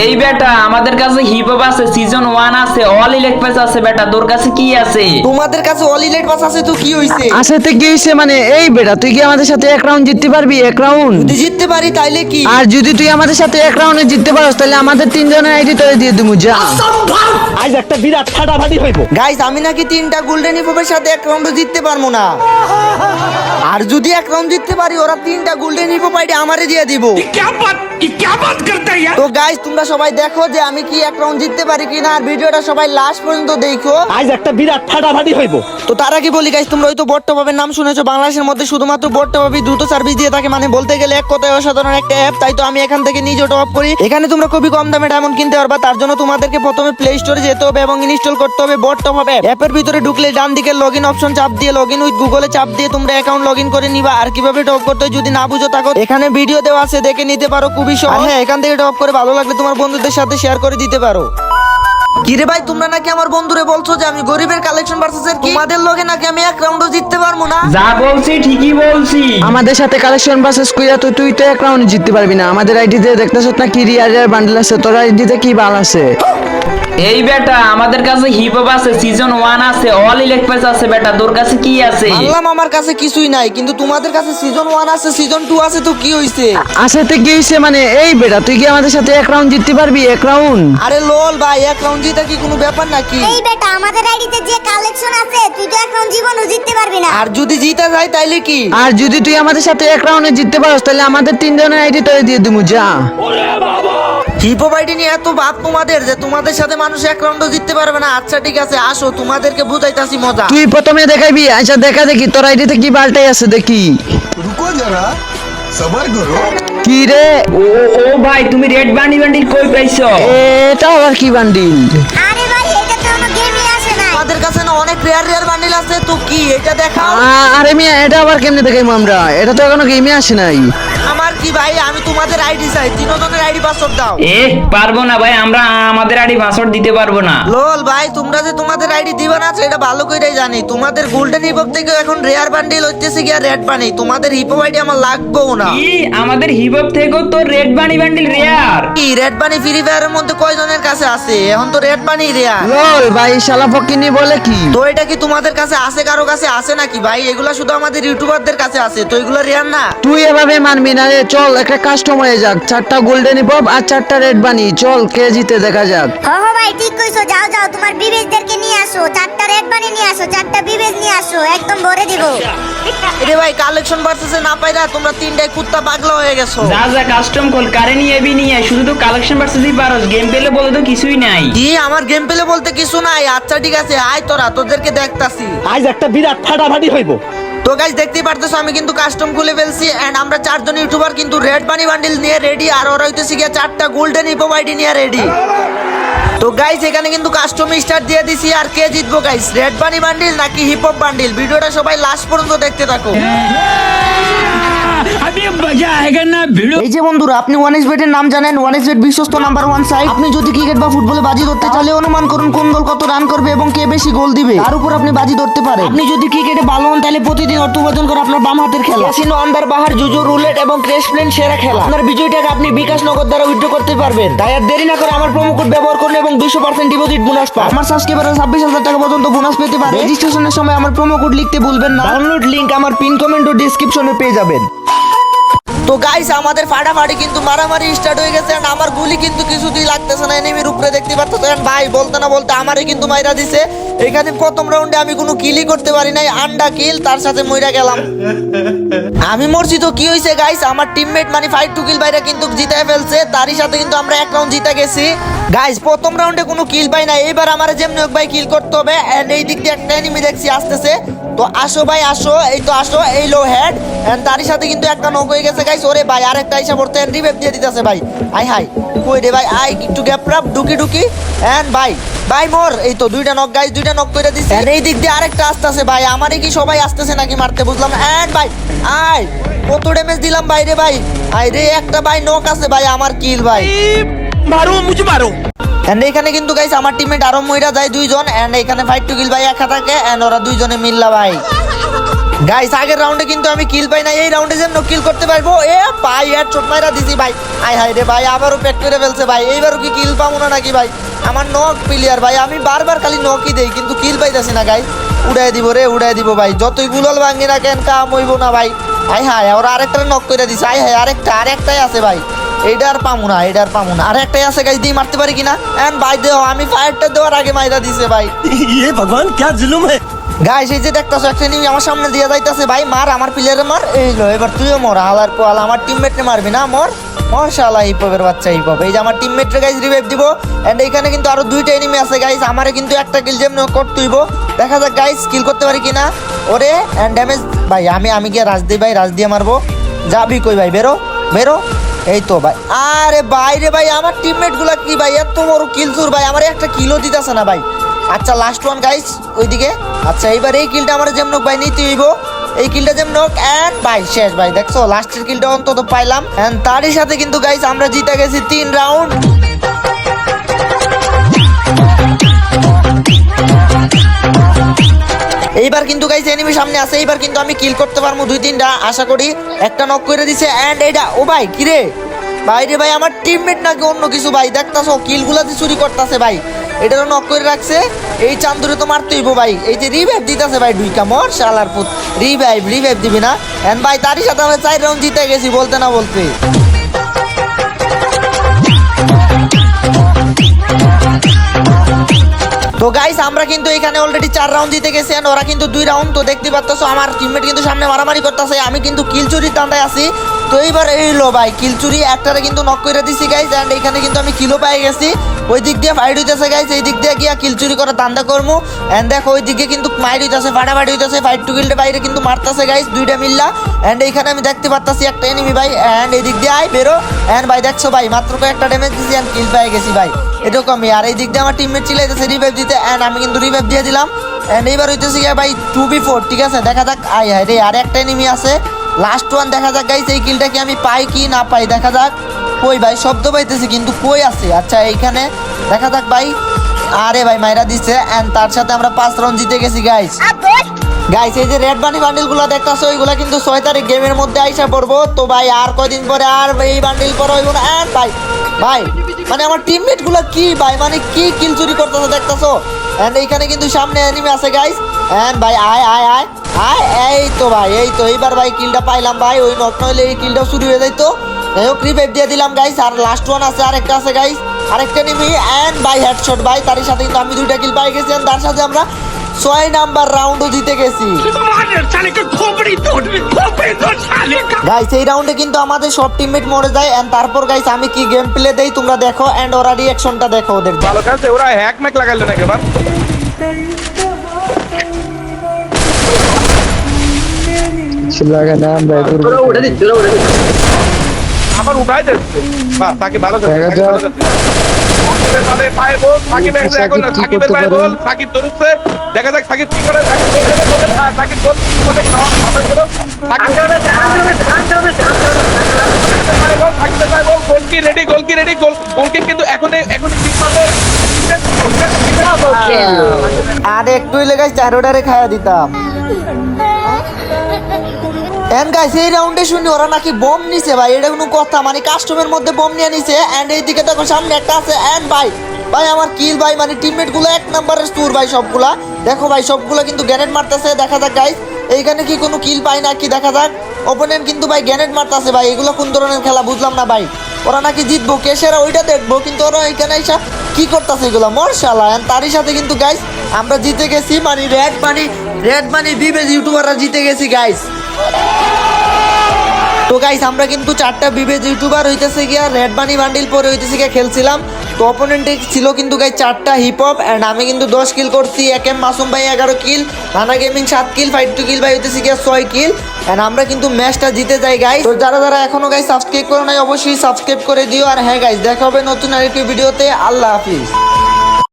এই বেটা আমাদের কাছে হিপ হপ আছে সিজন 1 আছে অল ইলেট পাস আছে বেটা তোর কাছে কি আছে? তোমাদের কাছে অল ইলেট পাস আছে তো কি হইছে? আছে তে কি হইছে মানে এই বেটা তুই কি আমাদের সাথে এক রাউন্ড জিততে পারবি? এক রাউন্ড যদি জিততে পারি তাইলে কি? আর যদি তুই আমাদের সাথে এক রাউন্ডে জিততে পারস তাহলে আমাদের তিনজনের আইডি তোরে দিয়ে দিমু যা। আজ একটা বিরাট ফাটাফাটি হইব। গাইস আমি নাকি তিনটা গোল্ডেন হিপ হপের সাথে এক রাউন্ড জিততে পারমু না। আর যদি এক রাউন্ড জিততে পারি ওরা তিনটা গোল্ডেন হিপ হপ আইডি আমারে দিয়ে দিব। কি বাত কি বাত করতে তো গাইস তোমরা সবাই দেখো যে আমি কি এক রাউন্ড জিততে পারি কিনা আর ভিডিওটা সবাই লাস্ট পর্যন্ত দেখো। আজ একটা বিরাট ফাটাফাটি হইব। তো তার আগে বলি গাইস তোমরা হয়তো বট্ট পাবের নাম শুনেছো বাংলাদেশের মধ্যে শুধুমাত্র বট্ট পাবি দ্রুত সার্ভিস দিয়ে থাকে মানে বলতে গেলে এক কথায় অসাধারণ একটা অ্যাপ তাই তো আমি এখান থেকে নিজে টপ করি। এখানে তোমরা খুবই কম দামে ডায়মন্ড কিনতে পারবা তার জন্য তোমাদেরকে প্রথমে প্লে স্টোরে যেতে হবে এবং ইনস্টল করতে হবে বট টপ অ্যাপ অ্যাপের ভিতরে ঢুকলে ডান দিকে লগ ইন অপশন চাপ দিয়ে লগ ইন উইথ গুগলে চাপ দিয়ে তোমরা অ্যাকাউন্ট লগ ইন করে নিবা আর কীভাবে টপ করতে যদি না বুঝো থাকো এখানে ভিডিও দেওয়া আছে দেখে নিতে পারো খুবই সহজ। হ্যাঁ এখান থেকে টপ করে ভালো লাগলে তোমার বন্ধুদের সাথে শেয়ার করে দিতে পারো। কিরে ভাই তোমরা নাকি আমার বন্ধুরে বলছো যে আমি গরিবের কালেকশন ভার্সেস এর তোমাদের লগে নাকি আমি এক রাউন্ডও জিততে পারব না? যা বলছি ঠিকই বলছি। আমাদের সাথে কালেকশন ভার্সেস কইরা তো তুই তো এক রাউন্ড জিততে পারবি না। আমাদের আইডিতে দেখতেছ না কি রিয়ার রিয়ার বান্ডেল আছে তোর আইডিতে কি বাল আছে? এই বেটা আমাদের কাছে হিপ হপ আছে সিজন ওয়ান আছে অল ইলেকট্রিক আছে বেটা তোর কাছে কি আছে? মানলাম আমার কাছে কিছুই নাই কিন্তু তোমাদের কাছে সিজন ওয়ান আছে সিজন টু আছে তো কি হইছে? আসাতে কি হয়েছে মানে এই বেটা তুই কি আমাদের সাথে এক রাউন্ড জিততে পারবি? এক রাউন্ড আরে লোল ভাই এক রাউন্ড জিতা কি কোনো ব্যাপার নাকি? এই বেটা আমাদের আইডিতে যে কালেকশন আছে তুই তো এখন জীবনও জিততে পারবি না। আর যদি জিতা যায় তাইলে কি? আর যদি তুই আমাদের সাথে এক রাউন্ডে জিততে পারস তাহলে আমাদের তিনজনের আইডি তোরে দিয়ে দেবো যা। হিপো হিপোপাইটি নিয়ে এত বাপ তোমাদের যে তোমাদের সাথে মানুষ এক রাউন্ডও জিততে পারবে না। আচ্ছা ঠিক আছে আসো তোমাদেরকে বুঝাইতাছি মজা। তুই প্রথমে দেখাইবি আচ্ছা দেখা দেখি তোর আইডিতে কি পাল্টাই আছে দেখি। রুকো যারা সবার করো। কি রে? ও ও ভাই তুমি রেড বান্ডি বান্ডিল কই পাইছো? এটা আবার কি বান্ডিল আরে ভাই এটা তো আমার গেমে আসে না আমাদের কাছে অনেক রেয়ার রেয়ার বান্ডিল আছে তো কি এটা দেখাও? আরে মিয়া এটা আবার কেমনে দেখাইবো আমরা? এটা তো এখনও গেমে আসে নাই। আমার কি ভাই আমি তোমাদের আইডি চাই তিনজনের আইডি পাসওয়ার্ড দাও। এ পারব না ভাই আমরা আমাদের আইডি পাসওয়ার্ড দিতে পারব না। লোল ভাই তোমরা যে তোমাদের আইডি দিবা না সেটা ভালো করেই জানি। তোমাদের গোল্ডেন হিপহপ থেকে এখন রেয়ার বান্ডিল হচ্ছে গিয়া রেড বানি তোমাদের হিপহপ আইডি আমার লাগবেও না। কি আমাদের হিপ হপ থেকেও তো রেড বান্ডি বান্ডিল রেয়ার কি রেড বানি ফ্রি ফায়ারের মধ্যে কয়জনের কাছে আছে? এখন তো রেড বানি রেয়ার লল ভাই শালা ফকিনি বলে কি? তো এটা কি তোমাদের কাছে আছে কারও কাছে আছে নাকি? ভাই এগুলা শুধু আমাদের ইউটিউবারদের কাছে আছে। তো এগুলো রেয়ার না? তুই এভাবে মানবি না রে চল একটা কাস্টম হয়ে যাক। চারটা গোল্ডেন হিপহপ আর চারটা রেড বানি চল কে জিতে দেখা যাক। হো হো ভাই ঠিক কইছো। যাও যাও তোমার বিবেকদেরকে নিয়ে আসো। চারটা রেড বানি নিয়ে আসো চারটা বিবেক নিয়ে আসো। একদম ভরে দিব। এরে ভাই কালেকশন ভার্সেসে না পাইরা তোমরা তিনটায় কুত্তা পাগলা হয়ে গেছো। যা যা কাস্টম কল কারে নিয়ে এবি নিয়ে আয়। শুধু তো কালেকশন ভার্সেসই পারোস গেম পেলে বলে তো কিছুই নাই। কি আমার গেম পেলে বলতে কিছু নাই? আচ্ছা ঠিক আছে আয় তোরা তোদেরকে দেখতাছি। আজ একটা বিরাট ফাটাফাটি হইব। তো গাইজ দেখতেই পারতেছো আমি কিন্তু কাস্টম খুলে ফেলছি এন্ড আমরা চারজন ইউটিউবার কিন্তু রেড বানি বান্ডিল নিয়ে রেডি আর ওরা হইতেছে গিয়ে চারটা গোল্ডেন হিপো আইডি নিয়ে রেডি তো গাইজ এখানে কিন্তু কাস্টম স্টার্ট দিয়ে দিছি আর কে জিতবো গাইজ রেড বানি বান্ডিল নাকি হিপ হপ বান্ডিল ভিডিওটা সবাই লাস্ট পর্যন্ত দেখতে থাকো। এই যে বন্ধুরা, আপনি ওয়ান এস বেটের নাম জানেন ওয়ান এস বেট বিশ্বস্ত নাম্বার ওয়ান সাইট আপনি যদি ক্রিকেট বা ফুটবলে বাজি ধরতে চাইলে অনুমান করুন কোন দল কত রান করবে এবং কে বেশি গোল দিবে। তার উপর আপনি বাজি ধরতে পারেন। আপনি যদি ক্রিকেটে ভালো হন, তাহলে প্রতিদিন অর্থ উপার্জন করে আপনার বাম হাতের খেলা। বাহার জুজু রুলেট এবং ক্রেশ প্লেন সেরা খেলা। আপনার বিজয় টাকা আপনি বিকাশ নগদ দ্বারা উইথড্র করতে পারবেন। তাই আর দেরি না করে আমার প্রোমো কোড ব্যবহার করুন এবং 200% ডিপোজিট বোনাস পান। আমার ছাব্বিশ হাজার টাকা পর্যন্ত বোনাস পেতে পারে। রেজিস্ট্রেশনের সময় আমার প্রোমো কোড লিখতে ভুলবেন না। ডাউনলোড লিংক আমার পিন কমেন্ট ও ডেসক্রিপশনে পেয়ে যাবেন। তো গাইস আমাদের ফাটাফাটি কিন্তু মারামারি স্টার্ট হয়ে গেছে আমার গুলি কিন্তু কিছুতেই লাগতেছে না এনিমির উপরে দেখতে and ভাই, বলতে না বলতে আমারই কিন্তু মাইরা দিছে। এখানে প্রথম রাউন্ডে আমি কোনো কিলই করতে পারি নাই আন্ডা কিল তার সাথে মইরা গেলাম। আমি মরছি তো কি হয়েছে গাইস আমার টিমমেট মানে ফাইভ টু কিল বাইরে কিন্তু জিতায় ফেলছে, তারই সাথে কিন্তু আমরা এক রাউন্ড জিতে গেছি। গাইস প্রথম রাউন্ডে কোনো কিল পাই না এবার আমার যেমনি হোক ভাই কিল করতে হবে। এন্ড এই দিক দিয়ে একটা এনিমি দেখছি আসতেছে। তো আসো ভাই, আসো, এই তো আসো, এই লো হেড এন্ড তারই সাথে কিন্তু একটা নক হয়ে গেছে আটকাইছে ওরে ভাই আরেকটা আইসা পড়তে রিভেপ দিয়ে দিতেছে ভাই। আই হাই কই রে ভাই আই একটু গ্যাপরাপ ঢুকি ঢুকি। অ্যান্ড ভাই ভাই মোর এই তো দুইটা নক গাইস দুইটা নক করে দিছি। এই দিক দিয়ে আরেকটা আসতেছে ভাই আমারে কি সবাই আসতেছে নাকি মারতে বুঝলাম অ্যান্ড ভাই আই কত ড্যামেজ দিলাম ভাই রে ভাই। আই রে একটা ভাই নক আছে ভাই আমার কিল ভাই। মারো মুজি মারো। এন্ড এখানে কিন্তু গাইস আমার টিমমেট আরও মইরা যায় দুইজন। এন্ড এখানে ফাইট টু কিল ভাই একা থাকে এন্ড ওরা দুইজনে মিললা ভাই। গাইস আগের রাউন্ডে কিন্তু আমি কিল পাই না এই রাউন্ডে যেন কিল করতে পারব। এ ভাই, এর চোট মাইরা দিছি ভাই। আয় হায় রে ভাই, আবারও পেট করে ফেলছে ভাই। এইবারও কি কিল পাবো না নাকি ভাই? আমার নক প্লেয়ার ভাই, আমি বারবার খালি নকই দেই, কিন্তু কিল পাইতেছি না গাইস উড়াই দিব রে, উড়াই দিব ভাই। যতই গুলাল ভাঙি না কেন, কাম হইব না ভাই। আয় হায়, ওরা আরেকটা নক করে দিছে। আয় হায়, আরেকটা, আরেকটাই আছে ভাই। এইটা আর পামু না, এইটা আর পামু না। আর একটাই আছে গাইস দিয়ে মারতে পারি কিনা? এন্ড ভাই দেও আমি ফায়ারটা দেওয়ার আগে মাইরা দিছে ভাই। এ ইয়ে ভগবান, ক্যা জুলুম হ্যায়? গাইস, এই যে দেখতাছো, একটা নিমি আমার সামনে দিয়ে যাইতাছে। ভাই, মার, আমার প্লেয়ারে মার। এই লো, এবার তুইও মর হালার পোয়াল আমার টিমমেটে মারবি না, মর। মশালা হিপপের বাচ্চা হিপপ এই যে আমার টিমমেটরে গাইস রিভাইভ দিব। এন্ড এখানে কিন্তু আরও দুইটা এনিমি আছে গাইস আমারে কিন্তু একটা কিল যেমন করতে হইব দেখা যাক গাইস কিল করতে পারি কিনা। ওরে এন্ড ড্যামেজ ভাই, আমি আমি গিয়ে রাজ দিই, ভাই, রাজ দিয়ে মারবো। যাবি কই, ভাই? বেরো বেরো। এই তো, ভাই। আরে বাইরে ভাই, আমার টিমমেটগুলা কি, ভাই? এত বড় কিল সুর ভাই। আমার একটা কিলও দিতেছে না, ভাই। আচ্ছা লাস্ট ওয়ান গাইস ওইদিকে। আচ্ছা এইবার এই কিলটা আমার যেমন ভাই নিতে হইব। এই কিলটা যেমন এন্ড ভাই, শেষ, ভাই, দেখছ? লাস্টের কিলটা অন্তত পাইলাম। এন্ড তারই সাথে কিন্তু গাইস আমরা জিতে গেছি তিন রাউন্ড এইবার কিন্তু গাইস এনিমি সামনে আছে। এইবার কিন্তু আমি কিল করতে পারব দুই তিনটা, আশা করি। একটা নক করে দিছে এন্ড এইটা ও ভাই, কিরে? ভাই রে, ভাই, আমার টিমমেট নাকি অন্য কিছু, ভাই? দেখতাছো কিলগুলাতে চুরি করতেছে, ভাই। এটারও নক করে রাখছে। এই চান্দুরে তো মারতে হইব ভাই। এই যে রিভাইভ দিতেছে ভাই শালার পুত। রিভাইভ রিভাইভ দিবি না। ভাই তারই সাথে আমরা রাউন্ড জিতে গেছি, বলতে না বলতে। তো গাইস আমরা কিন্তু এখানে অলরেডি চার রাউন্ড জিতে গেছি ওরা কিন্তু দুই রাউন্ড তো দেখতে পাচ্ছ আমার টিমমেট কিন্তু সামনে মারামারি করতেছে, আমি কিন্তু কিল চুরির দান্দায় আছি। তো এইবার এই লো ভাই কিল চুরি একটারে কিন্তু নক করে দিছি গাইস এন্ড এখানে কিন্তু আমি কিলো পেয়ে গেছি। ওই দিক দিয়ে ফাইট হইতেছে গাইস এই দিক দিয়ে গিয়া কিল চুরি করার দান্দা করমু। এন্ড দেখো ওই দিকে কিন্তু মাইট হইতেছে, ফাটাফাটি হইতেছে ফাইট টু কিলটা বাইরে কিন্তু মারতেছে গাইস দুইটা মিল্লা। এন্ড এইখানে আমি দেখতে পারতাছি একটা এনিমি ভাই এন্ড এই দিক দিয়ে আই বেরো। এন্ড ভাই, দেখছ ভাই, মাত্র কয়েকটা ড্যামেজ দিছি এন্ড কিল পেয়ে গেছি ভাই। এরকমই, আর এই দিক দিয়ে আমার টিমমেট চিলাইতেছে রিভাইভ দিতে। এন্ড আমি কিন্তু রিভাইভ দিয়ে দিলাম। এন্ড এইবার হইতেছে গিয়া ভাই টু বি ফোর ঠিক আছে? দেখা যাক আই হাই রে, আর একটা এনিমি আছে। লাস্ট ওয়ান দেখা যাক গাইস এই কিলটা কি আমি পাই কি না পাই? দেখা যাক। কই ভাই? শব্দ পাইতেছি, কিন্তু কই আছে? আচ্ছা এইখানে দেখা যাক ভাই। আরে ভাই, মাইরা দিছে। এন্ড তার সাথে আমরা পাঁচ রাউন্ড জিতে গেছি গাইস গাইস এই যে রেড বান্ডি বান্ডিলগুলো দেখতাছো, ওইগুলা কিন্তু ছয় তারিখ গেমের মধ্যে আইসা পড়ব। তো ভাই, আর কয়দিন পরে আর এই বান্ডিল পরে না? এন্ড ভাই ভাই মানে আমার টিমমেটগুলো কি ভাই? মানে কি কিল চুরি করতেছে দেখতাছো? এন্ড এইখানে কিন্তু সামনে এনিমি আছে গাইস এন্ড ভাই, আয় আয় আয়। আর এই তো ভাই, এই তো। এইবার ভাই কিলটা পাইলাম ভাই, ওই নট নইলে এই কিলটা শুরু হয়ে যাইতো। যাই হোক রিভাইভ দিয়ে দিলাম গাইস আর লাস্ট ওয়ান আছে আর একটা আছে গাইস আরেকটা নিমি অ্যান্ড বাই হেডশট ভাই, তার সাথে কিন্তু আমি দুইটা কিল পাই গেছি তার সাথে আমরা ছয় নাম্বার রাউন্ডও জিতে গেছি। গাইস এই রাউন্ডে কিন্তু আমাদের সব টিমমেট মরে যায় এন্ড তারপর গাইস আমি কি গেম প্লে দেই তোমরা দেখো এন্ড ওরা রিঅ্যাকশনটা দেখো ওদের। ভালো কাজ ওরা হ্যাক ম্যাক লাগাইলো নাকি, এবার? আবার উঠাই দিচ্ছে বাহ তাকে ভালো দেখা তাকে ভালো যাক। সাকিব এখন কি সাকিবের পায়ে বল, সাকিব ধরছে। দেখা যাক সাকিব কি করে, সাকিব কি করে, বলে, হ্যাঁ, সাকিব গোল কি করে, খাওয়া, খাওয়া করে। সাকিব- সাকিবের পায়ে বল, সাকিবের পায়ে বল, গোল কি ready, গোল কি ready, গোল- গোল কিক কিন্তু ঠিক মারবে। আর একটু গাইস চারোটারে খাইয়া দিতাম। এন্ড গাইস এই রাউন্ডে শুনি, ওরা নাকি বম নিছে ভাই। এটা কোনো কথা মানে কাস্টমের মধ্যে বম নিয়ে নিছে। এন্ড এইদিকে দেখো, সামনে একটা আছে। এন্ড ভাই ভাই, আমার কিল ভাই মানে টিমমেটগুলো এক নম্বরের সুর ভাই সবগুলা। দেখো ভাই, সবগুলো কিন্তু গ্যানেট মারতেছে, দেখা যাক গাইস এইখানে কি কোনো কিল পাই না কি দেখা যাক। ওপোনেন্ট কিন্তু ভাই গ্যানেট মারতেছে ভাই, এগুলো কোন ধরনের খেলা বুঝলাম না ভাই। ওরা নাকি জিতবো কেসেরা ওইটা দেখব, কিন্তু ওরা এখানে এসে কি করতেছে এগুলো? মরশালা তারই সাথে কিন্তু গাইস আমরা জিতে গেছি মানে রেড মানি রেড মানি বিবেজ ইউটিউবাররা জিতে গেছি গাইস তো গাইস আমরা কিন্তু চারটা বিবেজ ইউটিউবার হইতেছে গিয়া রেড বানি বান্ডিল পরে হইতেছে গিয়া খেলছিলাম। তো অপোনেন্টে ছিল কিন্তু গাই চারটা হিপ হপ অ্যান্ড আমি কিন্তু দশ কিল করছি, এক এম মাসুম ভাই এগারো কিল নানা গেমিং সাত কিল ফাইভ টু কিল ভাই হইতেছে গিয়া ছয় কিল এন্ড আমরা কিন্তু ম্যাচটা জিতে যাই গাই তো যারা যারা এখনও গাই সাবস্ক্রাইব করে নাই, অবশ্যই সাবস্ক্রাইব করে দিও। আর হ্যাঁ গাইস দেখা হবে নতুন আরেকটি ভিডিওতে আল্লাহ হাফিজ।